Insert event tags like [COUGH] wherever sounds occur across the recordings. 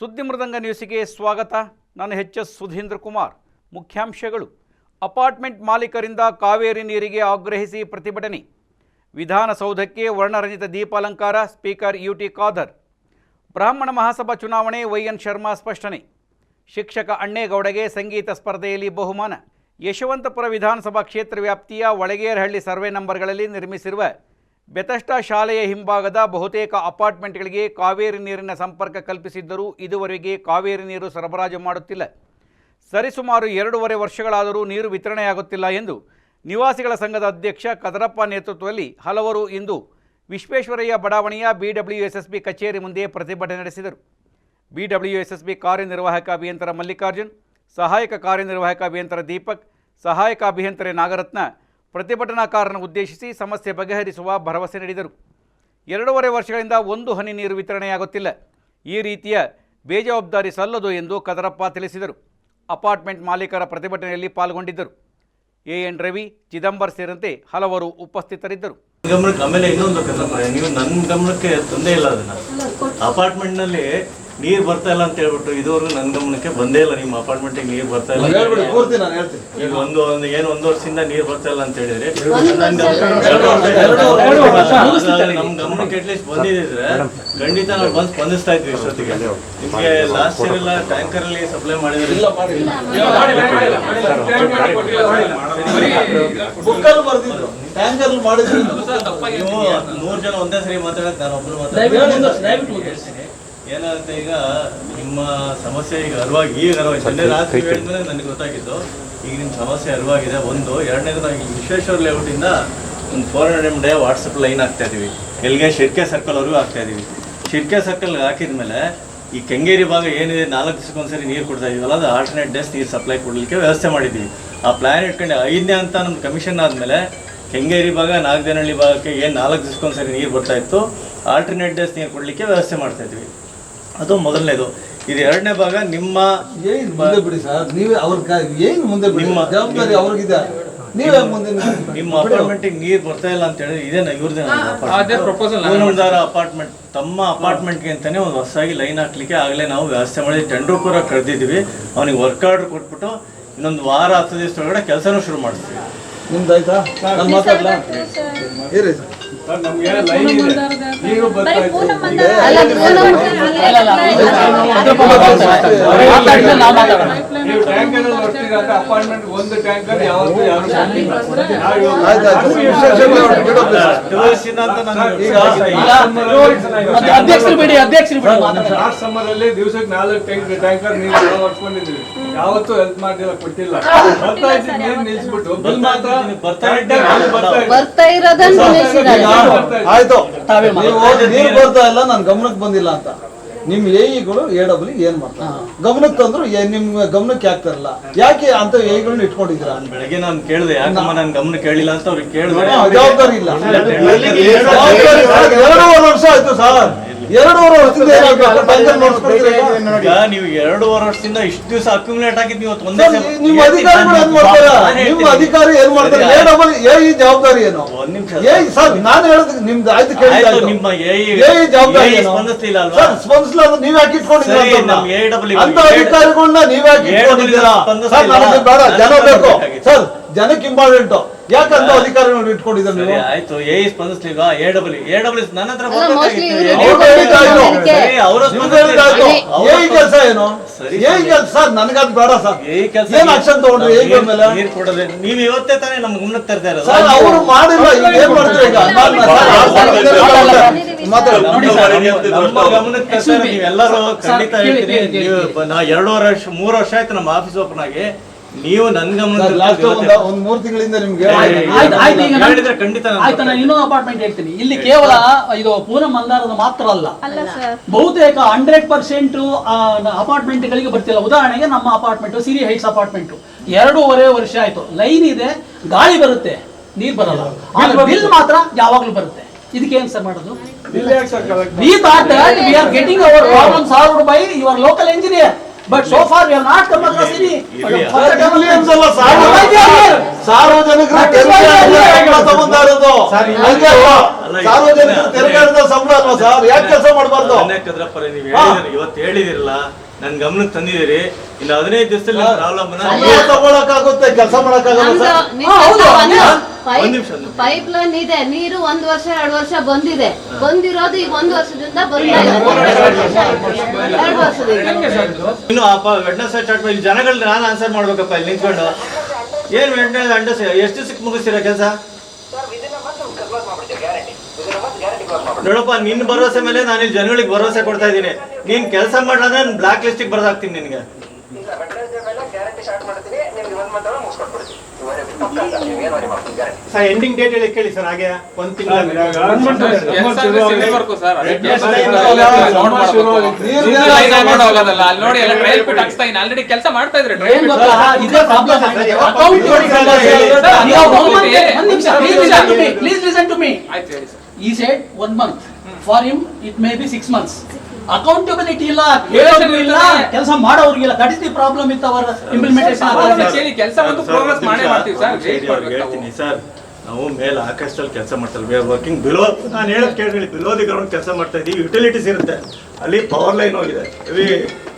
ಸುದ್ದಿ ಮೃದಂಗ ನ್ಯೂಸಿಗೆ ಸ್ವಾಗತ. ನಾನು ಎಚ್ ಎಸ್ ಸುಧೀಂದ್ರ ಕುಮಾರ್. ಮುಖ್ಯಾಂಶಗಳು. ಅಪಾರ್ಟ್ಮೆಂಟ್ ಮಾಲೀಕರಿಂದ ಕಾವೇರಿ ನೀರಿಗೆ ಆಗ್ರಹಿಸಿ ಪ್ರತಿಭಟನೆ. ವಿಧಾನಸೌಧಕ್ಕೆ ವರ್ಣರಂಜಿತ ದೀಪಾಲಂಕಾರ, speaker U T Khader. Brahmana Mahasabha ಚುನಾವಣೆ ವೈಎನ್ ಶರ್ಮಾ ಸ್ಪಷ್ಟನೆ. ಶಿಕ್ಷಕ ಅಣ್ಣೇಗೌಡಗೆ ಸಂಗೀತ ಸ್ಪರ್ಧೆಯಲ್ಲಿ ಬಹುಮಾನ. ಯಶವಂತಪುರ ವಿಧಾನಸಭಾ ಕ್ಷೇತ್ರ ವ್ಯಾಪ್ತಿಯ ಒಳಗೇರಹಳ್ಳಿ ಸರ್ವೆ ನಂಬರ್ಗಳಲ್ಲಿ ನಿರ್ಮಿಸಿರುವ ಬೆತಸ್ಟಾ ಶಾಲೆಯ ಹಿಂಭಾಗದ ಬಹುತೇಕ ಅಪಾರ್ಟ್ಮೆಂಟ್ಗಳಿಗೆ ಕಾವೇರಿ ನೀರಿನ ಸಂಪರ್ಕ ಕಲ್ಪಿಸಿದ್ದರೂ ಇದುವರೆಗೆ ಕಾವೇರಿ ನೀರು ಸರಬರಾಜು ಮಾಡುತ್ತಿಲ್ಲ. ಸರಿಸುಮಾರು ಎರಡೂವರೆ ವರ್ಷಗಳಾದರೂ ನೀರು ವಿತರಣೆಯಾಗುತ್ತಿಲ್ಲ ಎಂದು ನಿವಾಸಿಗಳ ಸಂಘದ ಅಧ್ಯಕ್ಷ ಕದರಪ್ಪ ನೇತೃತ್ವದಲ್ಲಿ ಹಲವರು ಇಂದು ವಿಶ್ವೇಶ್ವರಯ್ಯ ಬಡಾವಣೆಯ ಬಿಡಬ್ಲ್ಯೂಎಸ್ಎಸ್ಬಿ ಕಚೇರಿ ಮುಂದೆ ಪ್ರತಿಭಟನೆ ನಡೆಸಿದರು. ಬಿಡಬ್ಲ್ಯೂಎಸ್ಎಸ್ಬಿ ಕಾರ್ಯನಿರ್ವಾಹಕ ಅಭಿಯಂತರ ಮಲ್ಲಿಕಾರ್ಜುನ್, ಸಹಾಯಕ ಕಾರ್ಯನಿರ್ವಾಹಕ ಅಭಿಯಂತರ ದೀಪಕ್, ಸಹಾಯಕ ಅಭಿಯಂತರ ನಾಗರತ್ನ ಪ್ರತಿಭಟನಾಕಾರನ ಉದ್ದೇಶಿಸಿ ಸಮಸ್ಯೆ ಬಗೆಹರಿಸುವ ಭರವಸೆ ನೀಡಿದರು. ಎರಡೂವರೆ ವರ್ಷಗಳಿಂದ ಒಂದು ಹನಿ ನೀರು ವಿತರಣೆಯಾಗುತ್ತಿಲ್ಲ. ಈ ರೀತಿಯ ಬೇಜವಾಬ್ದಾರಿ ಸಲ್ಲದು ಎಂದು ಕದರಪ್ಪ ತಿಳಿಸಿದರು. ಅಪಾರ್ಟ್ಮೆಂಟ್ ಮಾಲೀಕರ ಪ್ರತಿಭಟನೆಯಲ್ಲಿ ಪಾಲ್ಗೊಂಡಿದ್ದರು. ಎ. ಎನ್. ರವಿ ಚಿದಂಬರ್ ಸೇರಿದಂತೆ ಹಲವರು ಉಪಸ್ಥಿತರಿದ್ದರು. ಗಮನಕ್ಕೆ ಆಮೇಲೆ ಇನ್ನೊಂದು ಕಥೆ ನೀವು ನನ್ನ ಗಮನಕ್ಕೆ ತಂದೇ ಇಲ್ಲ ಅದನ್ನ. ಅಪಾರ್ಟ್ಮೆಂಟ್ನಲ್ಲಿ ನೀರ್ ಬರ್ತಾ ಇಲ್ಲ ಅಂತ ಹೇಳ್ಬಿಟ್ಟು ಇದುವರೆಗೂ ನನ್ ಗಮನಕ್ಕೆ ಬಂದೇ ಇಲ್ಲ. ನಿಮ್ಮ ಅಪಾರ್ಟ್ಮೆಂಟ್ ನೀರ್ ಬರ್ತಾ ಇಲ್ಲ ಹೇಳ್ಬಿಡಿ ಪೂರ್ತಿ ನಾನು ಹೇಳ್ತೀನಿ. ಈಗ ಒಂದು ಒಂದು ಏನ್ ಒಂದ್ ವರ್ಷದಿಂದ ನೀರ್ ಬರ್ತಾ ಇಲ್ಲ ಅಂತ ಹೇಳಿದ್ರಿ ನಮ್ ಗಮನಕ್ಕೆ ಅಟ್ಲೀಸ್ಟ್ ಬಂದಿದ್ರೆ ಖಂಡಿತ ನಾವು ಬಂದು ಸ್ಪಂದಿಸ್ತಾ ಇದ್ವಿ ಇಷ್ಟೊತ್ತಿಗೆ. ನಿಮ್ಗೆ ಲಾಸ್ಟ್ ಇಯರ್ ಎಲ್ಲ ಟ್ಯಾಂಕರ್ ಅಲ್ಲಿ ಸಪ್ಲೈ ಮಾಡಿದ್ರೆ ಟ್ಯಾಂಕರ್ ಮಾಡಿದ್ರು. ನೂರ್ ಜನ ಒಂದೇ ಸರಿ ಮಾತಾಡಕ್ ನಾನು ಒಬ್ರು ಮಾತಾಡ್ತೀನಿ. ಏನಾಗುತ್ತೆ ಈಗ ನಿಮ್ಮ ಸಮಸ್ಯೆ ಈಗ ಅರ್ವಾಗಿ ಈಗ ಅರಿವಾಗಿ ಸಂಜೆ ರಾತ್ರಿ ಹೇಳಿದ್ಮೇಲೆ ನನಗೆ ಗೊತ್ತಾಗಿದ್ದು ಈಗ ನಿಮ್ಮ ಸಮಸ್ಯೆ ಅರಿವಾಗಿದೆ. ಒಂದು ಎರಡನೇದು ನಾವು ವಿಶ್ವೇಶ್ವರ ಲೇಔಟಿಂದ ಒಂದು four hundred day WhatsApp line ಹಾಕ್ತಾ ಇದ್ದೀವಿ ಎಲ್ಲಿಗೆ ಶಿರ್ಕೆ ಸರ್ಕಲ್ವರೆಗೂ ಹಾಕ್ತಾ ಇದ್ದೀವಿ ಶಿರ್ಕೆ ಸರ್ಕಲ್ ಹಾಕಿದ್ಮೇಲೆ ಈ ಕೆಂಗೇರಿ ಭಾಗ ಏನಿದೆ ನಾಲ್ಕು ದಿವಸಕ್ಕೊಂದ್ಸರಿ ನೀರು ಕೊಡ್ತಾ ಇದೀವಲ್ಲ ಅದು ಆಲ್ಟರ್ನೇಟ್ ಡೇಸ್ ನೀರು ಸಪ್ಲೈ ಕೊಡಲಿಕ್ಕೆ ವ್ಯವಸ್ಥೆ ಮಾಡಿದ್ದೀವಿ. ಆ ಪ್ಲಾನ್ ಇಟ್ಕೊಂಡು ಐದನೇ ಅಂತ ನಮ್ಮ ಕಮಿಷನ್ ಆದಮೇಲೆ ಕೆಂಗೇರಿ ಭಾಗ ನಾಗದೇನಹಳ್ಳಿ ಭಾಗಕ್ಕೆ ಏನು ನಾಲ್ಕು ದಿವಸಕ್ಕೊಂದ್ಸರಿ ನೀರು ಬರ್ತಾ ಇತ್ತು ಆಲ್ಟರ್ನೇಟ್ ಡೇಸ್ ನೀರು ಕೊಡಲಿಕ್ಕೆ ವ್ಯವಸ್ಥೆ ಮಾಡ್ತಾ ಇದ್ವಿ. ಅದು ಮೊದಲನೇದು. ಇದು ಎರಡನೇ ಭಾಗ ನಿಮ್ಮ ಏನು ಮುಂದೆ ಬಿಡಿ ಸರ್? ನೀವೇ ಅವ್ರ ಏನು ಮುಂದೆ ಬಿಡಿ? ನಿಮ್ಮ- ಜವಾಬ್ದಾರಿ ಅವ್ರಿಗಿದೆ. ನೀವೇ ಮುಂದೆ ನಿಮ್ಮ ಅಪಾರ್ಟ್ಮೆಂಟಿಗೆ ನೀರು ಬರ್ತಾ ಇಲ್ಲ ಅಂತ ಹೇಳಿದ್ರೆ ಇದೇನ ಇವ್ರದೇ ಪೂನಂದಾರ ಅಪಾರ್ಟ್ಮೆಂಟ್. ತಮ್ಮ ಅಪಾರ್ಟ್ಮೆಂಟ್ಗೆ ಅಂತಾನೆ ಒಂದು ಹೊಸದಾಗಿ ಲೈನ್ ಹಾಕ್ಲಿಕ್ಕೆ ಆಗಲೇ ನಾವು ವ್ಯವಸ್ಥೆ ಮಾಡಿ ಟೆಂಡರ್ ಕೂಡ ಕರೆದಿದ್ದೀವಿ ಅವನಿಗೆ ವರ್ಕ್ ಆರ್ಡರ್ ಕೊಟ್ಬಿಟ್ಟು ಇನ್ನೊಂದು ವಾರ ಹತ್ತು ದಿವಸದೊಳಗಡೆ ಕೆಲಸನೂ ಶುರು ಮಾಡಿಸ್ತೀವಿ. ನಿಮ್ದು ಆಯ್ತಾ ನಾನು ಇರಿ ಸರ್ ನೀವು ಟ್ಯಾಂಕರ್ ಬರ್ತೀರಂತ ಅಪಾರ್ಟ್ಮೆಂಟ್ ಒಂದು ಟ್ಯಾಂಕರ್ ಯಾವತ್ತೂ ಯಾರು ಅಧ್ಯಕ್ಷರು ಬಿಡಿ ಅಧ್ಯಕ್ಷರು ಬಿಡಿ. ಮಾತಾಡಿ. ಲಾಸ್ಟ್ ಸಮ್ಮರ್ ಅಲ್ಲಿ ದಿವಸಕ್ಕೆ ನಾಲ್ಕು ಟ್ಯಾಂಕ್ ಟ್ಯಾಂಕರ್ ನೀರು ನಾವು ಹೊಡ್ಕೊಂಡಿದ್ವಿ ಯಾವತ್ತೂ ಹೆಲ್ಪ್ ಮಾಡಿಲ್ಲ ಕೊಟ್ಟಿಲ್ಲ. ಬರ್ತಾ ಇದ್ದ ನೀರು ನಿಲ್ಸ್ಬಿಟ್ಟು. ಬಿಲ್ ಮಾತ್ರ ಬರ್ತಾ ಇರೋದನ್ನ ಆಯ್ತು. ನೀರು ಬರ್ತಾ ಇಲ್ಲ ನನ್ ಗಮನಕ್ಕೆ ಬಂದಿಲ್ಲ ಅಂತ. ನಿಮ್ ಎಇಗಳು ಎ ಡಬ್ಲ್ಯೂ ಏನ್ ಮಾಡ್ತಾರೆ? ಗಮನಕ್ಕೆ ತಂದ್ರು ಏ- ನಿಮ್ ಗಮನಕ್ಕೆ ಯಾಕ್ತಾರಲ್ಲ ಯಾಕೆ ಅಂತ ಎಇಗಳನ್ನ ಇಟ್ಕೊಂಡಿದ್ರ ನಾನು ಬೆಳಗ್ಗೆ ನಾನು ಕೇಳಿದೆ ಯಾಕಮ್ಮ ನಾನು ಗಮನ ಕೇಳಿಲ್ಲ ಅಂತ ಅವ್ರಿಗೆ ಕೇಳ್ದೆ. ಹಾ, ಜವಾಬ್ದಾರಿ ಇಲ್ಲ. ಎರಡೂವರೆ ವರ್ಷ ಆಯ್ತು ಸರ್. ಈಗ? ನೀವು ಎರಡೂವರೆ ವರ್ಷದಿಂದ ಇಷ್ಟು ದಿವಸ ಅಕ್ಯುಮುಲೇಟ್ ಆಗಿದ್ದು ನೀವು ಒಂದೇ ನಿಮ್ಮ ಅಧಿಕಾರಿಗಳು ಏನ್ ಮಾಡ್ತಾರೆ? ನಿಮ್ಮ ಅಧಿಕಾರಿ ಏನ್ ಮಾಡ್ತಾರೆ? ಏ ಡಬಲ್ ಎ ಈ ಜವಾಬ್ದಾರಿ ಏನು? ಒಂದ್ ನಿಮಿಷ ಏ ಸರ್ ನಾನು ಹೇಳಿದ್ ನಿಮ್ದು ಆಯ್ತು ಕೇಳಿ ಆಯ್ತು, ನಿಮ್ಮ AE ಏ ಜವಾಬ್ದಾರಿ? ಸ್ಪಂದಿಸ್ಲಿಲ್ಲ ಅಲ್ವಾ? ಸರ್ ಸ್ಪಂದಿಸಲ್ಲ ಅಂದ್ರೆ ನೀವ್ ಯಾಕೆ ಇಟ್ಕೊಂಡಿದ್ದೀರಾ ಅಂತ ಅಧಿಕಾರಿಗಳನ್ನ ನೀವ್ ಯಾಕೆ ಇಟ್ಕೊಂಡಿದ್ದೀರಾ? ಸರ್ ನನಗೆ ಬೇಡ ಜನ ಬೇಕು. ಸರ್ ಜನಕ್ಕೆ ಇಂಪಾರ್ಟೆಂಟ್ ಯಾಕಂತ ಅಧಿಕಾರಿಗಳನ್ನ ಇಟ್ಕೊಂಡಿದ್ದಾರೆ ಸರಿ ಆಯ್ತು. ಎ ಸ್ಪಂದಿಸ್ಲಿಲ್ವಾ ಎ ಡಬ್ಲ್ಯೂ ಎ ಡಬ್ಲ್ಯೂ ನನ್ನ ಹತ್ರ ಅಲ್ಲ, mostly ಬರ್ಬೇಕಾಗಿತ್ತು. ಇವ್ರು ಅವ್ರು ಹೇಳಿದ್ದಾಯ್ತು. ಸರಿ, ಅವರು ನಿಮ್ದು ಅವ್ರು ಏ ಕೆಲಸ ಏನು? ಸರಿ, ಏ ಸರಿ. ಕೆಲಸ? ನನಗದು ಬೇಡ ಸರ್. ಏ ಕೆಲ್ಸ ಏನ್ ಆಕ್ಷನ್ ತಗೊಂಡ್ರಿ? ಹೇಗೆ ಮೇಲೆ? ನೀರ್ ಕೊಡದೆ. ನೀವು ಇವತ್ತೇ ತಾನೇ ನಮ್ ಗಮನಕ್ಕೆ ತರ್ತಾ ಇರೋದು. ಸರ್ ಅವರು ಮಾಡಿಲ್ಲ. ಈಗ ಏನ್ ಮಾಡ್ತಾರೆ ಈಗ? ನಾನ್- ಮಾತಾಡಿ. ನಮ್ಮ ನಮ್ಮ ಗಮನಕ್ಕೆ ತರ್ತಾ ಇರೋದು. ನೀವೆಲ್ಲರೂ ಖಂಡಿತ ಹೇಳ್ತೀನಿ. ನೀವು ನಾ ಎರಡೂವರೆ ವರ್ಷ ಮೂರು ವರ್ಷ ಆಯ್ತು ನಮ್ಮ ಆಫೀಸ್ ಓಪನ್ ಆಗಿ. ನೀವು ನನ್ ತರ್ತಾ ಒಂದ್ ಮೂರ್ ತಿಂಗಳಿಂದ ನಿಮ್ಗೆ ಆಯ್ತು, ನಾನು- ಹೇಳಿದ್ರೆ ಖಂಡಿತ ನಾನು ಆಯ್ತು ನಾನು ಇನ್ನೊಂದು ಅಪಾರ್ಟ್ಮೆಂಟ್ ಹೇಳ್ತೀನಿ. ಇಲ್ಲಿ ಕೇವಲ ಇದು ಪೂರ್ಣ ಮಂದಾರದ ಮಾತ್ರ ಅಲ್ಲ. ಅಲ್ಲ ಸರ್ ಬಹುತೇಕ ಹಂಡ್ರೆಡ್ ಪರ್ಸೆಂಟ್ ಅಪಾರ್ಟ್ಮೆಂಟ್ ಗಳಿಗೆ ಬರ್ತಿಲ್ಲ. ಉದಾಹರಣೆಗೆ ನಮ್ಮ ಅಪಾರ್ಟ್ಮೆಂಟ್ ಸಿರಿ ಹೈಟ್ಸ್ ಅಪಾರ್ಟ್ಮೆಂಟ್ ಎರಡೂವರೆ ವರ್ಷ ಆಯ್ತು. ಲೈನ್ ಇದೆ ಗಾಳಿ ಬರುತ್ತೆ ನೀರ್ ಬರಲ್ಲ. ಆದ್ರೆ ಬಿಲ್ ಮಾತ್ರ ಯಾವಾಗ್ಲೂ ಬರುತ್ತೆ. ಇದಕ್ಕೆ ಏನ್ ಸರ್ ಮಾಡೋದು? We thought we are we our that we are getting our problem we have not come across any sir, millions ಅಲ್ಲ, ಸಾರ್ವಜನಿಕರು- ಸಾರ್ವಜನಿಕರ ಸಂಬಳ ಅಲ್ವಾ ಸರ್? ಯಾಕೆ ಕೆಲಸ ಮಾಡಬಾರ್ದು? ಅದನ್ನೇ ಕದ್ರಪ್ಪರೆ ನೀವು ಹೇಳಿದಿರಿ ಇವತ್ತು ಹೇಳಿದಿರಲ್ಲ ನನ್ ಗಮನಕ್ಕೆ ತಂದಿದ್ದೀರಿ. ಇನ್ನು ಹದಿನೈದು ದಿವಸದಲ್ಲಿ ಪ್ರಾಬ್ಲಮ್ ತಗೊಳಕ್ಕಾಗುತ್ತೆ ಕೆಲಸ ಮಾಡಕ್ಕಾಗಲ್ಲ ಪೈಪ್ ಲೈನ್ ಇದೆ. ನೀರು ಒಂದ್ ವರ್ಷ ಎರಡು ವರ್ಷ ಬಂದಿದೆ. ಬಂದಿರೋದು ಈಗ ಒಂದ್ ವರ್ಷದಿಂದ ಇನ್ನು ಅಪ್ಪ ವೆಡ್ನೆಸ್ ಸ್ಟಾರ್ಟ್ ಮಾಡಿ ಜನಗಳನ್ನ ನಾನು ಆನ್ಸರ್ ಮಾಡ್ಬೇಕಪ್ಪ ಇಲ್ಲಿ ನಿಂತ್ಕೊಂಡು. ಏನ್ ವೆಡ್ನೆಸ್ ಅಂಡಸ್ ಎಷ್ಟು ದಿವಸಕ್ಕೆ ಮುಗಿಸ್ತೀರಾ ಕೆಲಸ? ನೋಡಪ್ಪ ನಿನ್ನ ಭರವಸೆ ಮೇಲೆ ನಾನು ಇಲ್ಲಿ ಜನಗಳಿಗೆ ಭರವಸೆ ಕೊಡ್ತಾ ಇದ್ದೀನಿ. ನೀನ್ ಕೆಲಸ ಮಾಡ್ಲಾಂದ್ರೆ ಬ್ಲಾಕ್ ಲಿಸ್ಟಿಗೆ ಬರ್ದಾಕ್ತೀನಿ ನಿನ್ಗೆ. ಸರ್ ಎಂಡಿಂಗ್ ಡೇಟ್ ಹೇಳಿ ಕೇಳಿ ಸರ್ ಹಾಗೆ ಒಂದ್ ತಿಂಗಳ ಆಲ್ರೆಡಿ ಕೆಲಸ ಮಾಡ್ತಾ ಇದ್ರೆ ಏನ್ ಗೊತ್ತಾ? ಇದೇ problem account please listen to me ಆಯ್ತು ಹೇಳಿ sir he said one month for him it may be six months accountability ಇಲ್ಲ ಇಲ್ಲ ಕೆಲಸ ಮಾಡೋರಿಗಿಲ್ಲ ದಟ್ ಇಸ್ ದಿ ಪ್ರಾಬ್ಲಮ್ ಇತ್ತು ಅವರ ಇಂಪ್ಲಿಮೆಂಟೇಷನ್ ಹೇಳಿ ಕೆಲಸ ಒಂದು ಪ್ರೋಗ್ರೆಸ್ ಮಾಡೇ ಮಾಡ್ತೀವಿ ಸರ್. ವೇಟ್ ಮಾಡ್ಬೇಕು ನಾವು. ಹೇಳ್ತೀನಿ ಸರ್. ನಾವು ಮೇಲೆ ಆಕಾಶದಲ್ಲಿ ಕೆಲಸ ಮಾಡ್ತಾರೆ ವಿ ಆರ್ ವರ್ಕಿಂಗ್ ಬಿಲೋ ನಾನು ಹೇಳೋದು ಕೇಳಿ ಬಿಲೋ ದಿ ಗ್ರೌಂಡ್ ಕೆಲಸ ಮಾಡ್ತಾ ಇದ್ದೀವಿ. ಯುಟಿಲಿಟೀಸ್ ಇರುತ್ತೆ. ಅಲ್ಲಿ ಪವರ್ ಲೈನ್ ಹೋಗಿದೆ. ಹೆವಿ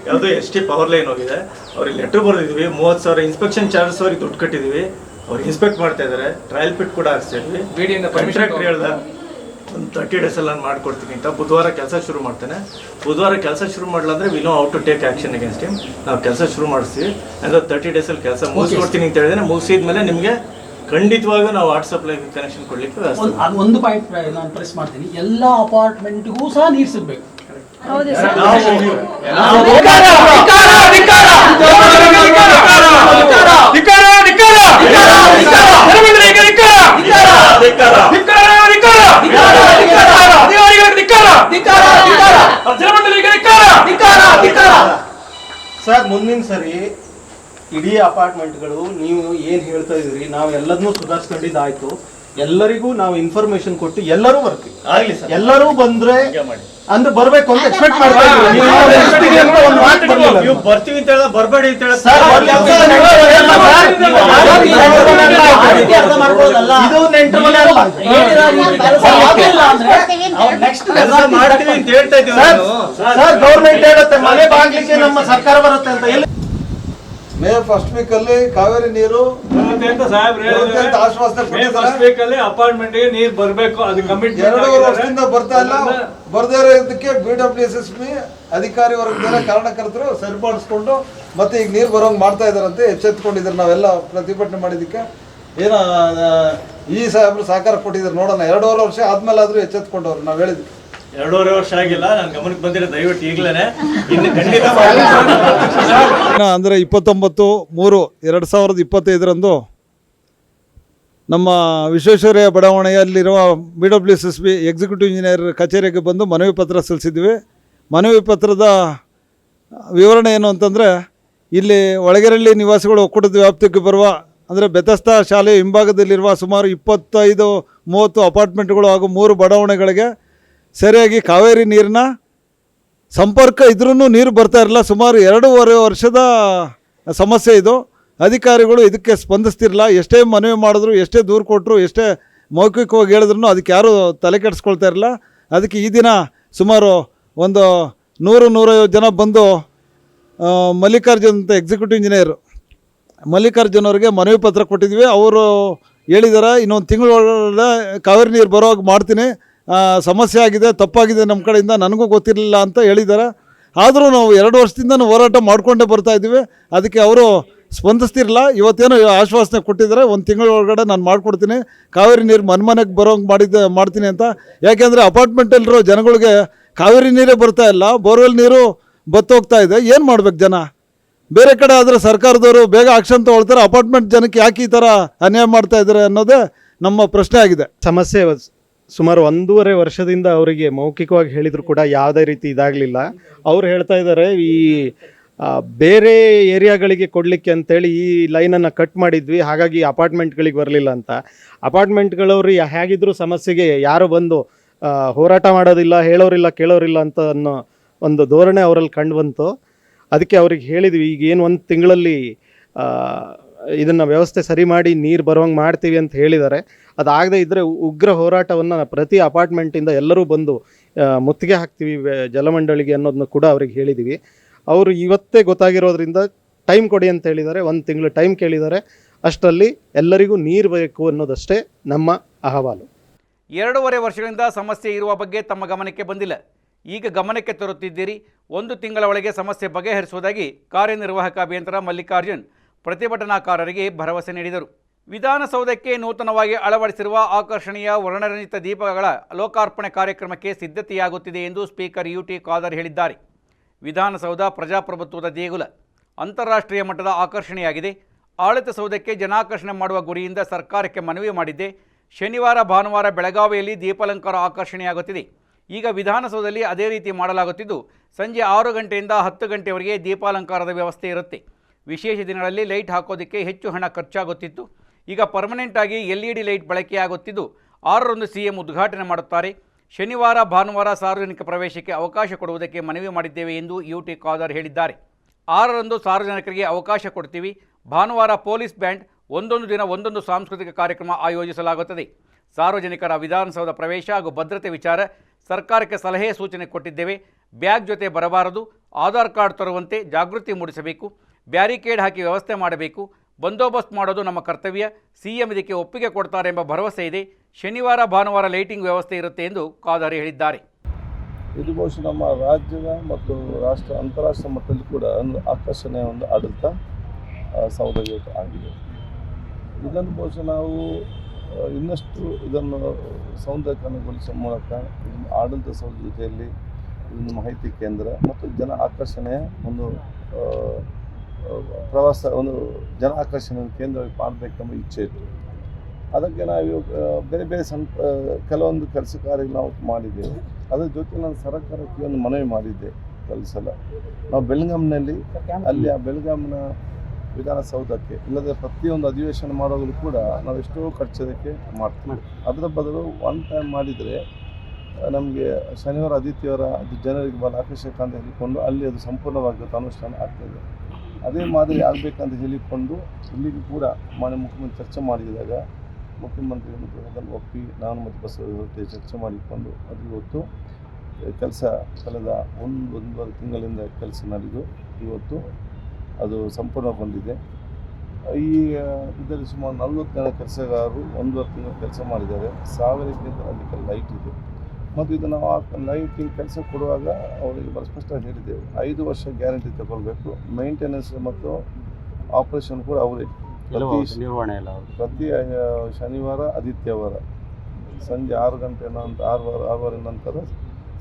ಯಾವುದು ಎಸ್ ಟಿ ಪವರ್ ಲೈನ್ ಹೋಗಿದೆ. ಅವ್ರಿಗೆ ಲೆಟ್ರ್ ಬರೆದಿದ್ವಿ ಮೂವತ್ತು ಸಾವಿರ ಇನ್ಸ್ಪೆಕ್ಷನ್ ಚಾರ್ಜಸ್ ಅವ್ರಿಗೆ ದುಡ್ಡು ಕಟ್ಟಿದ್ವಿ ಅವ್ರು ಇನ್ಸ್ಪೆಕ್ಟ್ ಮಾಡ್ತಾ ಇದ್ದಾರೆ. ಟ್ರಯಲ್ ಪಿಟ್ ಕೂಡ ಹಾಕ್ಸಿದ್ವಿ ಕಾಂಟ್ರಾಕ್ಟ್ ಹೇಳ್ದ ಒಂದು ತರ್ಟಿ ಡೇಸಲ್ಲಿ ನಾನು ಮಾಡ್ಕೊಡ್ತೀನಿ ಅಂತ ಬುಧವಾರ ಕೆಲಸ ಶುರು ಮಾಡ್ತೇನೆ. ಬುಧವಾರ ಕೆಲಸ ಶುರು ಮಾಡಲ್ಲ ಅಂದರೆ we know out to take action against him ನಾವು ಕೆಲಸ ಶುರು ಮಾಡಿಸ್ತೀವಿ. ಅಂದರೆ ತರ್ಟಿ ಡೇಸಲ್ಲಿ ಕೆಲಸ ಮುಗಿಸ್ಕೊಡ್ತೀನಿ ಅಂತ ಹೇಳಿದ್ರೆ ಮುಗಿಸಿದ ಮೇಲೆ ನಿಮಗೆ ಖಂಡಿತವಾಗ ನಾವು ವಾಟ್ಸಪ್ ಲೈವ್ ಕನೆಕ್ಷನ್ ಕೊಡ್ಲಿಕ್ಕೆ ಒಂದು ಪಾಯಿಂಟ್ ನಾನು ಪ್ರೆಸ್ ಮಾಡ್ತೀನಿ. ಎಲ್ಲ ಅಪಾರ್ಟ್ಮೆಂಟ್ಗೂ ಸಹ ನೀರು ಸಿಗ್ಬೇಕು ಸರ್ ಮುಂದಿನ ಸರಿ ಇಡೀ ಅಪಾರ್ಟ್ಮೆಂಟ್ಗಳು ನೀವು ಏನ್ ಹೇಳ್ತಾ ಇದ್ರಿ ನಾವೆಲ್ಲದನ್ನೂ ಸುಧಾರಿಸ್ಕೊಂಡಿದ್ದಾಯ್ತು. ಎಲ್ಲರಿಗೂ ನಾವು ಇನ್ಫಾರ್ಮೇಶನ್ ಕೊಟ್ಟು ಎಲ್ಲರೂ ಬರ್ತೀವಿ. ಆಗ್ಲಿ ಸರ್. ಎಲ್ಲರೂ ಬಂದ್ರೆ ಅಂದ್ರೆ ಬರ್ಬೇಕು ಅಂತ ಎಕ್ಸ್ಪೆಕ್ಟ್ ಬರ್ತೀವಿ ಅಂತ ಹೇಳ ಬರಬೇಡಿ ಅಂತ ಹೇಳ. ಇದು ಮನೆ ಅಲ್ಲ. ಮಾಡ್ತೀವಿ ಅಂತ ಹೇಳ್ತಾ ಇದ್ದೀವಿ ಸರ್ ಸರ್ ಗೌರ್ಮೆಂಟ್ ಹೇಳುತ್ತೆ ಮನೆ ಬಾಗ್ಲಿಕ್ಕೆ ನಮ್ಮ ಸರ್ಕಾರ ಬರುತ್ತೆ ಅಂತ. ಎಲ್ಲಿ ಮೇ ಫಸ್ಟ್ ವೀಕ್ ಅಲ್ಲಿ ಕಾವೇರಿ ನೀರು ಬರುತ್ತೆ ಅಂತ ಸಾಹೇಬ್ರು ಬರುತ್ತೆ ಅಂತ ಆಶ್ವಾಸನೆ ಮೇ ಕೊಟ್ಟಿದ್ದಾರೆ. ಫಸ್ಟ್ ವೀಕ್ ಅಲ್ಲಿ ಅಪಾರ್ಟ್ಮೆಂಟ್ಗೆ ನೀರ್ ಬರ್ಬೇಕು ಅದು ಕಮಿಟ್ಮೆಂಟ್ ಎರಡೂವರೆ ವರ್ಷದಿಂದ ಬರ್ತಾ ಇಲ್ಲ. ಬರ್ದೇ ಇರೋದಕ್ಕೆ ಬಿ ಡಬ್ಲ್ಯೂ ಎಸ್ ಅಧಿಕಾರಿ ವರ್ಗದವರ ಕಾರಣಕರ್ತರು ಸರಿಪಡಿಸ್ಕೊಂಡು ಮತ್ತೆ ಈಗ ನೀರು ಬರೋಂಗ್ ಮಾಡ್ತಾ ಇದಾರಂತೆ ಎಚ್ಚೆತ್ಕೊಂಡಿದ್ದಾರೆ. ನಾವೆಲ್ಲ ಪ್ರತಿಭಟನೆ ಮಾಡಿದ್ದಕ್ಕೆ ಏನ ಆ, ಈ ಸಾಹೇಬ್ರು ಸಹಕಾರ ಕೊಟ್ಟಿದ್ದಾರೆ. ನೋಡೋಣ. ಎರಡೂವರೆ ವರ್ಷ ಆದ್ಮೇಲೆ ಆದ್ರೂ ಎಚ್ಚೆತ್ಕೊಂಡವ್ರು ನಾವ್ ಹೇಳಿದ್ವಿ ಎರಡೂವರೆ ವರ್ಷ ಆಗಿಲ್ಲ ನನ್ನ ಗಮನಕ್ಕೆ ಬಂದಿರೋ ದಯವಿಟ್ಟು ಈಗಲೇ ಇನ್ನು ಖಂಡಿತ [LAUGHS] ಅಂದರೆ ಇಪ್ಪತ್ತೊಂಬತ್ತು ಮೂರು ಎರಡು ಸಾವಿರದ ಇಪ್ಪತ್ತೈದರಂದು ನಮ್ಮ Visvesvaraya ಬಡಾವಣೆಯಲ್ಲಿರುವ B W S S B executive engineer ಕಚೇರಿಗೆ ಬಂದು ಮನವಿ ಪತ್ರ ಸಲ್ಲಿಸಿದ್ವಿ. ಮನವಿ ಪತ್ರದ ವಿವರಣೆ ಏನು ಅಂತಂದರೆ ಇಲ್ಲಿ ಒಳಗೆರಳ್ಳಿ ನಿವಾಸಿಗಳು ಒಕ್ಕೂಟದ ವ್ಯಾಪ್ತಿಗೆ ಬರುವ ಅಂದರೆ ಬೆತಸ್ತಾ ಶಾಲೆಯ ಹಿಂಭಾಗದಲ್ಲಿರುವ ಸುಮಾರು ಇಪ್ಪತ್ತೈದು ಮೂವತ್ತು ಅಪಾರ್ಟ್ಮೆಂಟ್ಗಳು ಹಾಗೂ ಮೂರು ಬಡಾವಣೆಗಳಿಗೆ ಸರಿಯಾಗಿ ಕಾವೇರಿ ನೀರಿನ ಸಂಪರ್ಕ ಇದ್ರೂ ನೀರು ಬರ್ತಾ ಇರಲಿಲ್ಲ ಸುಮಾರು ಎರಡೂವರೆ ವರ್ಷದ ಸಮಸ್ಯೆ ಇದು. ಅಧಿಕಾರಿಗಳು ಇದಕ್ಕೆ ಸ್ಪಂದಿಸ್ತಿರಲಿಲ್ಲ. ಎಷ್ಟೇ ಮನವಿ ಮಾಡಿದ್ರು, ಎಷ್ಟೇ ದೂರು ಕೊಟ್ಟರು ಎಷ್ಟೇ ಮೌಖಿಕವಾಗಿ ಹೇಳಿದ್ರು ಅದಕ್ಕೆ ಯಾರೂ ತಲೆ ಕೆಡಿಸ್ಕೊಳ್ತಾ ಇರಲಿಲ್ಲ. ಅದಕ್ಕೆ ಈ ದಿನ ಸುಮಾರು ಒಂದು ನೂರು, ನೂರೈವತ್ತು ಜನ ಬಂದು ಮಲ್ಲಿಕಾರ್ಜುನ್ ಅಂತ ಎಕ್ಸಿಕ್ಯೂಟಿವ್ ಇಂಜಿನಿಯರ್ ಮಲ್ಲಿಕಾರ್ಜುನ್ ಅವರಿಗೆ ಮನವಿ ಪತ್ರ ಕೊಟ್ಟಿದ್ವಿ. ಅವರು ಹೇಳಿದಾರೆ, ಇನ್ನೊಂದು ತಿಂಗಳೊಳಗಡೆ ಕಾವೇರಿ ನೀರು ಬರೋವಾಗ ಮಾಡ್ತೀನಿ. ಸಮಸ್ಯೆ ಆಗಿದೆ, ತಪ್ಪಾಗಿದೆ ನಮ್ಮ ಕಡೆಯಿಂದ, ನನಗೂ ಗೊತ್ತಿರಲಿಲ್ಲ ಅಂತ ಹೇಳಿದ್ದಾರೆ ಆದರೂ ನಾವು ಎರಡು ವರ್ಷದಿಂದ ಹೋರಾಟ ಮಾಡಿಕೊಂಡೇ ಬರ್ತಾ ಇದ್ದೀವಿ. ಅದಕ್ಕೆ ಅವರು ಸ್ಪಂದಿಸ್ತಿರಲ್ಲ ಇವತ್ತೇನೋ ಆಶ್ವಾಸನೆ ಕೊಟ್ಟಿದ್ದಾರೆ. ಒಂದು ತಿಂಗಳ ಒಳಗಡೆ ನಾನು ಮಾಡಿಕೊಡ್ತೀನಿ. ಕಾವೇರಿ ನೀರು ಮನೆ ಮನೆಗೆ ಬರೋಂಗೆ ಮಾಡಿದ್ದೆ, ಮಾಡ್ತೀನಿ ಅಂತ. ಯಾಕೆಂದರೆ ಅಪಾರ್ಟ್ಮೆಂಟಲ್ಲಿರೋ ಜನಗಳಿಗೆ ಕಾವೇರಿ ನೀರೇ ಬರ್ತಾ ಇಲ್ಲ. ಬೋರ್ವೆಲ್ ನೀರು ಬತ್ತೋಗ್ತಾ ಇದೆ. ಏನು ಮಾಡ್ಬೇಕು ಜನ? ಬೇರೆ ಕಡೆ ಆದರೆ ಸರ್ಕಾರದವರು ಬೇಗ ಆಕ್ಷನ್ ತೊಗೊಳ್ತಾರೆ. ಅಪಾರ್ಟ್ಮೆಂಟ್ ಜನಕ್ಕೆ ಯಾಕೆ ಈ ಥರ ಅನ್ಯಾಯ ಮಾಡ್ತಾ ಇದ್ದಾರೆ ಅನ್ನೋದೇ ನಮ್ಮ ಪ್ರಶ್ನೆ ಆಗಿದೆ. ಸಮಸ್ಯೆ ಸುಮಾರು ಒಂದೂವರೆ ವರ್ಷದಿಂದ ಅವರಿಗೆ ಮೌಖಿಕವಾಗಿ ಹೇಳಿದ್ರು ಕೂಡ ಯಾವುದೇ ರೀತಿ ಇದಾಗಲಿಲ್ಲ. ಅವ್ರು ಹೇಳ್ತಾ ಇದ್ದಾರೆ ಈ ಬೇರೆ ಏರಿಯಾಗಳಿಗೆ ಕೊಡಲಿಕ್ಕೆ ಅಂತೇಳಿ ಈ ಲೈನನ್ನು ಕಟ್ ಮಾಡಿದ್ವಿ, ಹಾಗಾಗಿ ಅಪಾರ್ಟ್ಮೆಂಟ್ಗಳಿಗೆ ಬರಲಿಲ್ಲ ಅಂತ. ಅಪಾರ್ಟ್ಮೆಂಟ್ಗಳವ್ರು ಯಾ- ಸಮಸ್ಯೆಗೆ ಯಾರು ಬಂದು ಹೋರಾಟ ಮಾಡೋದಿಲ್ಲ, ಹೇಳೋರಿಲ್ಲ, ಕೇಳೋರಿಲ್ಲ ಅಂತ ಅನ್ನೋ ಒಂದು ಧೋರಣೆ ಅವರಲ್ಲಿ ಕಂಡು ಬಂತು. ಅದಕ್ಕೆ ಅವ್ರಿಗೆ ಹೇಳಿದ್ವಿ ಈಗ ಏನು ಒಂದು ತಿಂಗಳಲ್ಲಿ ಇದನ್ನು ವ್ಯವಸ್ಥೆ ಸರಿ ಮಾಡಿ ನೀರು ಬರುವಂಗೆ ಮಾಡ್ತೀವಿ ಅಂತ ಹೇಳಿದ್ದಾರೆ ಅದಾಗದೇ ಇದ್ದರೆ ಉಗ್ರ ಹೋರಾಟವನ್ನು ಪ್ರತಿ ಅಪಾರ್ಟ್ಮೆಂಟಿಂದ ಎಲ್ಲರೂ ಬಂದು ಮುತ್ತಿಗೆ ಹಾಕ್ತೀವಿ ಜಲಮಂಡಳಿಗೆ ಅನ್ನೋದನ್ನ ಕೂಡ ಅವ್ರಿಗೆ ಹೇಳಿದ್ದೀವಿ ಅವರು ಇವತ್ತೇ ಗೊತ್ತಾಗಿರೋದ್ರಿಂದ ಟೈಮ್ ಕೊಡಿ ಅಂತ ಹೇಳಿದ್ದಾರೆ ಒಂದು ತಿಂಗಳು ಟೈಮ್ ಕೇಳಿದ್ದಾರೆ ಅಷ್ಟರಲ್ಲಿ ಎಲ್ಲರಿಗೂ ನೀರು ಬೇಕು ಅನ್ನೋದಷ್ಟೇ ನಮ್ಮ ಅಹವಾಲು. ಎರಡೂವರೆ ವರ್ಷಗಳಿಂದ ಸಮಸ್ಯೆ ಇರುವ ಬಗ್ಗೆ ತಮ್ಮ ಗಮನಕ್ಕೆ ಬಂದಿಲ್ಲ. ಈಗ ಗಮನಕ್ಕೆ ತರುತ್ತಿದ್ದೀರಿ. ಒಂದು ತಿಂಗಳ ಒಳಗೆ ಸಮಸ್ಯೆ ಬಗೆಹರಿಸುವುದಾಗಿ ಕಾರ್ಯನಿರ್ವಾಹಕ ಅಭಿಯಂತರ ಮಲ್ಲಿಕಾರ್ಜುನ್ ಪ್ರತಿಭಟನಾಕಾರರಿಗೆ ಭರವಸೆ ನೀಡಿದರು. ವಿಧಾನಸೌಧಕ್ಕೆ ನೂತನವಾಗಿ ಅಳವಡಿಸಿರುವ ಆಕರ್ಷಣೀಯ ವರ್ಣರಂಜಿತ ದೀಪಗಳ ಲೋಕಾರ್ಪಣೆ ಕಾರ್ಯಕ್ರಮಕ್ಕೆ ಸಿದ್ಧತೆಯಾಗುತ್ತಿದೆ ಎಂದು ಸ್ಪೀಕರ್ ಯು ಟಿ ಖಾದರ್ ಹೇಳಿದ್ದಾರೆ. ವಿಧಾನಸೌಧ ಪ್ರಜಾಪ್ರಭುತ್ವದ ದೇಗುಲ, ಅಂತಾರಾಷ್ಟ್ರೀಯ ಮಟ್ಟದ ಆಕರ್ಷಣೆಯಾಗಿದೆ. ಆಡಳಿತ ಸೌಧಕ್ಕೆ ಜನಾಕರ್ಷಣೆ ಮಾಡುವ ಗುರಿಯಿಂದ ಸರ್ಕಾರಕ್ಕೆ ಮನವಿ ಮಾಡಿದ್ದೆ. ಶನಿವಾರ, ಭಾನುವಾರ ಬೆಳಗಾವಿಯಲ್ಲಿ ದೀಪಾಲಂಕಾರ ಆಕರ್ಷಣೆಯಾಗುತ್ತಿದೆ. ಈಗ ವಿಧಾನಸೌಧದಲ್ಲಿ ಅದೇ ರೀತಿ ಮಾಡಲಾಗುತ್ತಿದ್ದು, ಸಂಜೆ ಆರು ಗಂಟೆಯಿಂದ ಹತ್ತು ಗಂಟೆವರೆಗೆ ದೀಪಾಲಂಕಾರದ ವ್ಯವಸ್ಥೆ ಇರುತ್ತೆ. ವಿಶೇಷ ದಿನಗಳಲ್ಲಿ ಲೈಟ್ ಹಾಕೋದಕ್ಕೆ ಹೆಚ್ಚು ಹಣ ಖರ್ಚಾಗುತ್ತಿತ್ತು. ಈಗ ಪರ್ಮನೆಂಟಾಗಿ ಎಲ್ ಇ ಡಿ ಲೈಟ್ ಬಳಕೆಯಾಗುತ್ತಿದ್ದು, ಆರರಂದು ಸಿ ಎಂ ಉದ್ಘಾಟನೆ ಮಾಡುತ್ತಾರೆ. ಶನಿವಾರ, ಭಾನುವಾರ ಸಾರ್ವಜನಿಕ ಪ್ರವೇಶಕ್ಕೆ ಅವಕಾಶ ಕೊಡುವುದಕ್ಕೆ ಮನವಿ ಮಾಡಿದ್ದೇವೆ ಎಂದು ಯು ಟಿ ಖಾದರ್ ಹೇಳಿದ್ದಾರೆ. ಆರರಂದು ಸಾರ್ವಜನಿಕರಿಗೆ ಅವಕಾಶ ಕೊಡ್ತೀವಿ. ಭಾನುವಾರ ಪೊಲೀಸ್ ಬ್ಯಾಂಡ್ ಒಂದೊಂದು ದಿನ ಒಂದೊಂದು ಸಾಂಸ್ಕೃತಿಕ ಕಾರ್ಯಕ್ರಮ ಆಯೋಜಿಸಲಾಗುತ್ತದೆ. ಸಾರ್ವಜನಿಕರ ವಿಧಾನಸೌಧ ಪ್ರವೇಶ ಹಾಗೂ ಭದ್ರತೆ ವಿಚಾರ ಸರ್ಕಾರಕ್ಕೆ ಸಲಹೆ ಸೂಚನೆ ಕೊಟ್ಟಿದ್ದೇವೆ. ಬ್ಯಾಗ್ ಜೊತೆ ಬರಬಾರದು. ಆಧಾರ್ ಕಾರ್ಡ್ ತರುವಂತೆ ಜಾಗೃತಿ ಮೂಡಿಸಬೇಕು. ಬ್ಯಾರಿಕೇಡ್ ಹಾಕಿ ವ್ಯವಸ್ಥೆ ಮಾಡಬೇಕು. ಬಂದೋಬಸ್ತ್ ಮಾಡೋದು ನಮ್ಮ ಕರ್ತವ್ಯ. ಸಿಎಂ ಇದಕ್ಕೆ ಒಪ್ಪಿಗೆ ಕೊಡ್ತಾರೆ ಎಂಬ ಭರವಸೆ ಇದೆ. ಶನಿವಾರ, ಭಾನುವಾರ ಲೈಟಿಂಗ್ ವ್ಯವಸ್ಥೆ ಇರುತ್ತೆ ಎಂದು ಕಾದಾರಿ ಹೇಳಿದ್ದಾರೆ. ಇದು ಬಹುಶಃ ನಮ್ಮ ರಾಜ್ಯದ ಮತ್ತು ರಾಷ್ಟ್ರ ಅಂತಾರಾಷ್ಟ್ರ ಮಟ್ಟದಲ್ಲಿ ಕೂಡ ಒಂದು ಆಕರ್ಷಣೆಯ ಒಂದು ಆಡಳಿತ ಸೌಲಭ್ಯ ಆಗಿದೆ. ಇದನ್ನು ಬಹುಶಃ ನಾವು ಇನ್ನಷ್ಟು ಇದನ್ನು ಸೌಂದರ್ಯಕರಣಗೊಳಿಸುವ ಮೂಲಕ ಇದನ್ನು ಆಡಳಿತ ಸೌಧ ಜೊತೆಯಲ್ಲಿ ಇದೊಂದು ಮಾಹಿತಿ ಕೇಂದ್ರ ಮತ್ತು ಜನ ಆಕರ್ಷಣೆಯ ಒಂದು ಪ್ರವಾಸ, ಒಂದು ಜನ ಆಕರ್ಷಣೆ ಕೇಂದ್ರವಾಗಿ ಮಾಡಬೇಕೆಂಬ ಇಚ್ಛೆ ಇತ್ತು. ಅದಕ್ಕೆ ನಾವು ಬೇರೆ ಬೇರೆ ಸಂ ಕೆಲವೊಂದು ಕೆಲಸ ಕಾರ್ಯಗಳು ನಾವು ಮಾಡಿದ್ದೇವೆ. ಅದರ ಜೊತೆ ನಾನು ಸರ್ಕಾರಕ್ಕೆ ಒಂದು ಮನವಿ ಮಾಡಿದ್ದೆ ಸಲ. ನಾವು ಬೆಳಗಾಂನಲ್ಲಿ, ಅಲ್ಲಿ ಆ ಬೆಳಗಾಂನ ವಿಧಾನಸೌಧಕ್ಕೆ, ಇಲ್ಲದೆ ಪ್ರತಿಯೊಂದು ಅಧಿವೇಶನ ಮಾಡುವಾಗಲೂ ಕೂಡ ನಾವು ಎಷ್ಟೋ ಖರ್ಚದಕ್ಕೆ ಮಾಡ್ತೀವಿ. ಅದರ ಬದಲು ಒನ್ ಟೈಮ್ ಮಾಡಿದರೆ, ನಮಗೆ ಶನಿವಾರ, ಆದಿತ್ಯವಾರ ಅದು ಜನರಿಗೆ ಬಹಳ ಆಕರ್ಷಕ ಅಂತ ಹೇಳಿಕೊಂಡು ಅಲ್ಲಿ ಅದು ಸಂಪೂರ್ಣವಾಗಿ ಅನುಷ್ಠಾನ ಆಗ್ತದೆ ಅದೇ ಮಾದರಿ ಆಗಬೇಕಂತ ಹೇಳಿಕೊಂಡು ಇಲ್ಲಿಗೂ ಕೂಡ ಮಾನ್ಯ ಮುಖ್ಯಮಂತ್ರಿ ಚರ್ಚೆ ಮಾಡಿದಾಗ ಮುಖ್ಯಮಂತ್ರಿಗಳು ಅದನ್ನು ಒಪ್ಪಿ ನಾನು ಮತ್ತು ಬಸವ ಜೊತೆ ಚರ್ಚೆ ಮಾಡಿಕೊಂಡು ಅದು ಇವತ್ತು ಕೆಲಸ ಕಳೆದ ಒಂದು ಒಂದೂವರೆ ತಿಂಗಳಿಂದ ಕೆಲಸ ನಡೆದು ಇವತ್ತು ಅದು ಸಂಪೂರ್ಣಗೊಂಡಿದೆ ಈ ಆ, ಇದರಲ್ಲಿ ಸುಮಾರು ನಲವತ್ತು ಜನ ಕೆಲಸಗಾರರು ಒಂದೂವರೆ ತಿಂಗಳು ಕೆಲಸ ಮಾಡಿದ್ದಾರೆ. ಸಾವಿರಕ್ಕಿಂತ ಅಧಿಕ ಲೈಟ್ ಇದೆ. ಮತ್ತು ಇದು ನಾವು ಲೈವ್ ಲೈಟಿಂಗ್ ಕೆಲಸ ಕೊಡುವಾಗ ಅವರಿಗೆ ಬಹಳ ಸ್ಪಷ್ಟವಾಗಿ ಹೇಳಿದ್ದೇವೆ. ಐದು ವರ್ಷ ಗ್ಯಾರಂಟಿ ತಗೊಳ್ಬೇಕು. ಮೇಂಟೆನೆನ್ಸ್ ಮತ್ತು ಆಪರೇಷನ್ ಕೂಡ ಅವರೇ. ಪ್ರತಿ ನಿರ್ವಹಣೆ ಪ್ರತಿ ಶನಿವಾರ ಆದಿತ್ಯವಾರ. ಸಂಜೆ ಆರು ಗಂಟೆ ನಂತರ ಆರು ವಾರ ಆರೂವರೆ ನಂತರ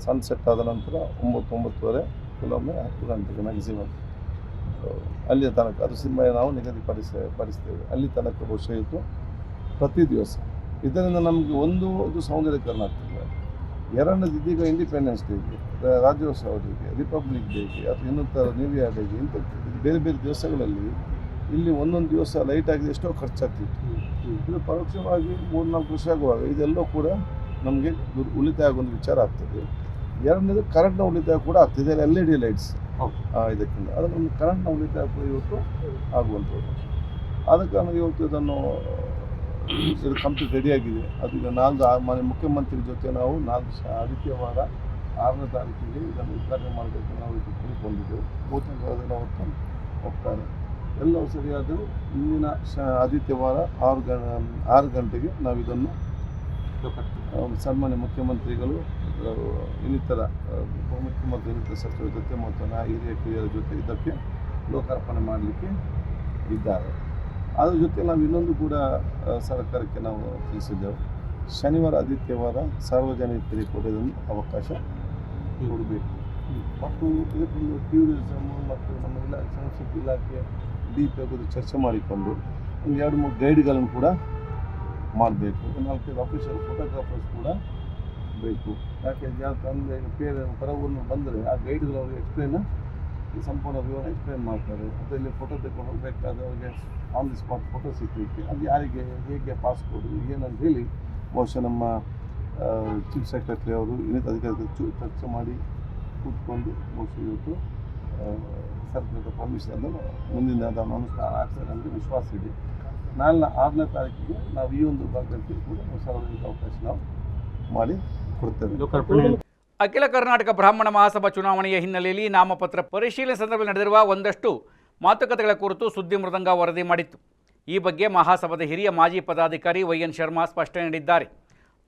ಸನ್ಸೆಟ್ ಆದ ನಂತರ ಒಂಬತ್ತು ಒಂಬತ್ತುವರೆ ಕೆಲವೊಮ್ಮೆ ಹತ್ತು ಗಂಟೆಗೆ ಮ್ಯಾಕ್ಸಿಮಮ್ ಅಲ್ಲಿಯ ತನಕ ಅದು ಸಿನಿಮಾ ನಾವು ನಿಗದಿಪಡಿಸ ಪಡಿಸ್ತೇವೆ. ಅಲ್ಲಿ ತನಕ ಬಹುಶಃ ಇತ್ತು ಪ್ರತಿ ದಿವಸ. ಇದರಿಂದ ನಮಗೆ ಒಂದು ಇದು ಸೌಂದರ್ಯಕರಣ ಆಗ್ತದೆ. ಎರಡನೇದು ಇದೀಗ ಇಂಡಿಪೆಂಡೆನ್ಸ್ ಡೇಗೆ ರಾಜ್ಯೋತ್ಸವ ಡೇಗೆ ರಿಪಬ್ಲಿಕ್ ಡೇಗೆ ಅಥವಾ ಇನ್ನೊಂಥರ ನ್ಯೂ ಇಯರ್ ಡೇಗೆ ಇಂಥ ಬೇರೆ ಬೇರೆ ದಿವಸಗಳಲ್ಲಿ ಇಲ್ಲಿ ಒಂದೊಂದು ದಿವಸ ಲೈಟ್ ಆಗಿದೆ ಎಷ್ಟೋ ಖರ್ಚಾಗ್ತಿತ್ತು. ಇದು ಪರೋಕ್ಷವಾಗಿ ಮೂರು ನಾಲ್ಕು ವರ್ಷ ಆಗುವಾಗ ಇದೆಲ್ಲೋ ಕೂಡ ನಮಗೆ ಉಳಿತಾಯ ಒಂದು ವಿಚಾರ ಆಗ್ತದೆ. ಎರಡನೇದು ಕರೆಂಟ್ನ ಉಳಿತಾಯ ಕೂಡ ಆಗ್ತಿದೆ. ಎಲ್ ಇ ಡಿ ಲೈಟ್ಸ್ ಇದಕ್ಕಿಂತ. ಅದಕ್ಕೆ ಒಂದು ಕರೆಂಟ್ನ ಉಳಿತಾಯ ಕೂಡ ಇವತ್ತು ಆಗುವಂಥದ್ದು. ಆದ ಕಾರಣ ಇವತ್ತು ಇದನ್ನು ಇದು ಕಂಪ್ಲೀಟ್ ರೆಡಿಯಾಗಿದೆ ಅದು ಈಗ ನಾಲ್ಕು ಮಾನ್ಯ ಮನೆ ಮುಖ್ಯಮಂತ್ರಿ ಜೊತೆ ನಾವು ನಾಲ್ಕು ಶ ಆದಿತ್ಯವಾರ ಆರನೇ ತಾರೀಕಿಗೆ ಇದನ್ನು ಉದ್ಘಾಟನೆ ಮಾಡಬೇಕು ನಾವು ಇದು ತಿಳ್ಕೊಂಡಿದ್ದೆವು. ಭೂತಕಾಲದಲ್ಲಿ ಹೊತ್ತು ಹೋಗ್ತಾರೆ. ಎಲ್ಲವೂ ಸರಿಯಾದರೂ ಇಂದಿನ ಶ ಆದಿತ್ಯವಾರ ಆರು ಗಂ ಆರು ಗಂಟೆಗೆ ನಾವು ಇದನ್ನು ಸನ್ಮಾನ್ಯ ಮುಖ್ಯಮಂತ್ರಿಗಳು ಇನ್ನಿತರ ಉಪಮುಖ್ಯಮಂತ್ರಿ, ಇನ್ನಿತರ ಸಚಿವರ ಜೊತೆ ಮತ್ತು ನಾ ಹಿರಿಯ ಕಿರಿಯರ ಜೊತೆ ಇದಕ್ಕೆ ಲೋಕಾರ್ಪಣೆ ಮಾಡಲಿಕ್ಕೆ ಇದ್ದಾರೆ. ಅದ್ರ ಜೊತೆ ನಾವು ಇನ್ನೊಂದು ಕೂಡ ಸರ್ಕಾರಕ್ಕೆ ನಾವು ತಿಳಿಸಿದ್ದೆವು. ಶನಿವಾರ ಆದಿತ್ಯವಾರ ಸಾರ್ವಜನಿಕರಿಗೆ ಕೂಡ ಅವಕಾಶ ಕೊಡಬೇಕು. ಮತ್ತು ಇದಕ್ಕೊಂದು ಟೂರಿಸಮ್ ಮತ್ತು ನಮ್ಮ ಇಲಾಖೆ, ಸಂಸ್ಕೃತಿ ಇಲಾಖೆ ಬಗ್ಗೆ ಚರ್ಚೆ ಮಾಡಿಕೊಂಡು ಒಂದು ಎರಡು ಮೂರು ಗೈಡ್ಗಳನ್ನು ಕೂಡ ಮಾಡಬೇಕು. ನಾಲ್ಕೈದು ಅಫಿಷಿಯಲ್ ಫೋಟೋಗ್ರಾಫರ್ಸ್ ಕೂಡ ಬೇಕು. ಯಾಕೆ ತಂದೆ ಬೇರೆ ಹೊರ ಊರಿನ ಬಂದರೆ ಆ ಗೈಡ್ಗಳು ಅವ್ರಿಗೆ ಎಕ್ಸ್ಪ್ಲೇನ್ ಈ ಸಂಪೂರ್ಣ ವಿವರ ಎಕ್ಸ್ಪ್ಲೇನ್ ಮಾಡ್ತಾರೆ. ಅದರಲ್ಲಿ ಫೋಟೋ ತೆಗೆದು ಹೋಗಬೇಕಾದ್ರೆ ಆನ್ ದಿ ಸ್ಪಾಟ್ ಫೋಟೋ ಸಿಕ್ಕಲಿಕ್ಕೆ ಅದು ಯಾರಿಗೆ ಹೇಗೆ ಪಾಸ್ ಕೊಡು ಏನಂತ ಹೇಳಿ ಬಹುಶಃ ನಮ್ಮ ಚೀಫ್ ಸೆಕ್ರೆಟರಿ ಅವರು ಇನ್ನಿತ ಅಧಿಕಾರಿಗಳು ಚು ಚರ್ಚೆ ಮಾಡಿ ಕೂತ್ಕೊಂಡು ಬಹುಶಃ ಇವತ್ತು ಸರ್ಕಾರದ ಪರ್ಮಿಷನ್ ಅನ್ನು ಮುಂದಿನ ಅದನ್ನು ಅನುಷ್ಠಾನ ಆಗ್ತಾರೆ ಅಂದರೆ ವಿಶ್ವಾಸ ಇದೆ. ನಾಳಿನ ಆರನೇ ತಾರೀಕಿಗೆ ನಾವು ಈ ಒಂದು ಭಾಗದಲ್ಲಿ ಕೂಡ ಸಾರ್ವಜನಿಕ ಅವಕಾಶ ನಾವು ಮಾಡಿ ಕೊಡ್ತೇವೆ. ಅಖಿಲ ಕರ್ನಾಟಕ ಬ್ರಾಹ್ಮಣ ಮಹಾಸಭಾ ಚುನಾವಣೆಯ ಹಿನ್ನೆಲೆಯಲ್ಲಿ ನಾಮಪತ್ರ ಪರಿಶೀಲನೆ ಸಂದರ್ಭದಲ್ಲಿ ನಡೆದಿರುವ ಒಂದಷ್ಟು ಮಾತುಕತೆಗಳ ಕುರಿತು ಸುದ್ದಿ ಮೃದಂಗ ವರದಿ ಮಾಡಿತ್ತು. ಈ ಬಗ್ಗೆ ಮಹಾಸಭಾದ ಹಿರಿಯ ಮಾಜಿ ಪದಾಧಿಕಾರಿ ವೈ ಎನ್ ಶರ್ಮಾ ಸ್ಪಷ್ಟನೆ ನೀಡಿದ್ದಾರೆ.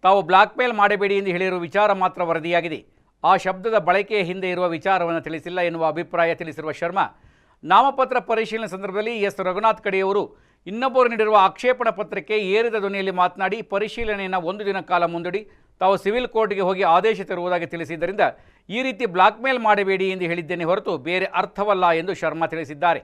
ತಾವು ಬ್ಲಾಕ್ ಮೇಲ್ ಮಾಡಬೇಡಿ ಎಂದು ಹೇಳಿರುವ ವಿಚಾರ ಮಾತ್ರ ವರದಿಯಾಗಿದೆ. ಆ ಶಬ್ದದ ಬಳಕೆಯ ಹಿಂದೆ ಇರುವ ವಿಚಾರವನ್ನು ತಿಳಿಸಿಲ್ಲ ಎನ್ನುವ ಅಭಿಪ್ರಾಯ ತಿಳಿಸಿರುವ ಶರ್ಮಾ, ನಾಮಪತ್ರ ಪರಿಶೀಲನೆ ಸಂದರ್ಭದಲ್ಲಿ ಎಸ್. ರಘುನಾಥ್ ಕಡೆಯವರು ಇನ್ನೊಬ್ಬರು ನೀಡಿರುವ ಆಕ್ಷೇಪಣಾ ಪತ್ರಕ್ಕೆ ಏರಿದ ಧ್ವನಿಯಲ್ಲಿ ಮಾತನಾಡಿ ಪರಿಶೀಲನೆಯನ್ನು ಒಂದು ದಿನ ಕಾಲ ಮುಂದೂಡಿ ತಾವು ಸಿವಿಲ್ ಕೋರ್ಟ್ಗೆ ಹೋಗಿ ಆದೇಶ ತರುವುದಾಗಿ ತಿಳಿಸಿದ್ದರಿಂದ ಈ ರೀತಿ ಬ್ಲಾಕ್ಮೇಲ್ ಮಾಡಬೇಡಿ ಎಂದು ಹೇಳಿದ್ದೇನೆ ಹೊರತು ಬೇರೆ ಅರ್ಥವಲ್ಲ ಎಂದು ಶರ್ಮಾ ತಿಳಿಸಿದ್ದಾರೆ.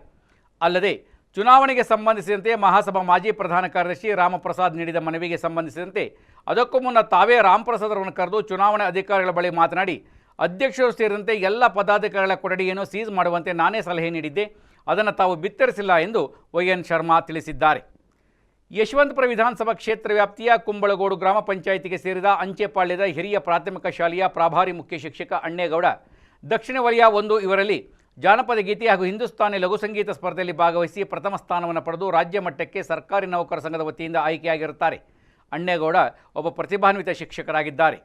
ಅಲ್ಲದೆ ಚುನಾವಣೆಗೆ ಸಂಬಂಧಿಸಿದಂತೆ ಮಹಾಸಭಾ ಮಾಜಿ ಪ್ರಧಾನ ಕಾರ್ಯದರ್ಶಿ ರಾಮಪ್ರಸಾದ್ ನೀಡಿದ ಮನವಿಗೆ ಸಂಬಂಧಿಸಿದಂತೆ ಅದಕ್ಕೂ ಮುನ್ನ ತಾವೇ ರಾಮಪ್ರಸಾದ್ ಅವರನ್ನು ಕರೆದು ಚುನಾವಣಾ ಅಧಿಕಾರಿಗಳ ಬಳಿ ಮಾತನಾಡಿ, ಅಧ್ಯಕ್ಷರು ಸೇರಿದಂತೆ ಎಲ್ಲ ಪದಾಧಿಕಾರಿಗಳ ಕೊಠಡಿಯನ್ನು ಸೀಸ್ ಮಾಡುವಂತೆ ನಾನೇ ಸಲಹೆ ನೀಡಿದ್ದೆ. ಅದನ್ನು ತಾವು ಬಿತ್ತರಿಸಿಲ್ಲ ಎಂದು ವೈ ಶರ್ಮಾ ತಿಳಿಸಿದ್ದಾರೆ. ಯಶವಂತಪುರ ವಿಧಾನಸಭಾ ಕ್ಷೇತ್ರ ವ್ಯಾಪ್ತಿಯ ಕುಂಬಳಗೋಡು ಗ್ರಾಮ ಪಂಚಾಯಿತಿಗೆ ಸೇರಿದ ಅಂಚೆಪಾಳ್ಯದ ಹಿರಿಯ ಪ್ರಾಥಮಿಕ ಶಾಲೆಯ ಪ್ರಾಭಾರಿ ಮುಖ್ಯ ಶಿಕ್ಷಕ ಅಣ್ಣೇಗೌಡ, ದಕ್ಷಿಣ ವಲಯ ಒಂದು ಇವರಲ್ಲಿ ಜಾನಪದ ಗೀತೆ ಹಾಗೂ ಹಿಂದೂಸ್ತಾನಿ ಲಘು ಸಂಗೀತ ಸ್ಪರ್ಧೆಯಲ್ಲಿ ಭಾಗವಹಿಸಿ ಪ್ರಥಮ ಸ್ಥಾನವನ್ನು ಪಡೆದು ರಾಜ್ಯ ಮಟ್ಟಕ್ಕೆ ಸರ್ಕಾರಿ ನೌಕರ ಸಂಘದ ವತಿಯಿಂದ ಆಯ್ಕೆಯಾಗಿರುತ್ತಾರೆ. ಅಣ್ಣೇಗೌಡ ಒಬ್ಬ ಪ್ರತಿಭಾನ್ವಿತ ಶಿಕ್ಷಕರಾಗಿದ್ದಾರೆ.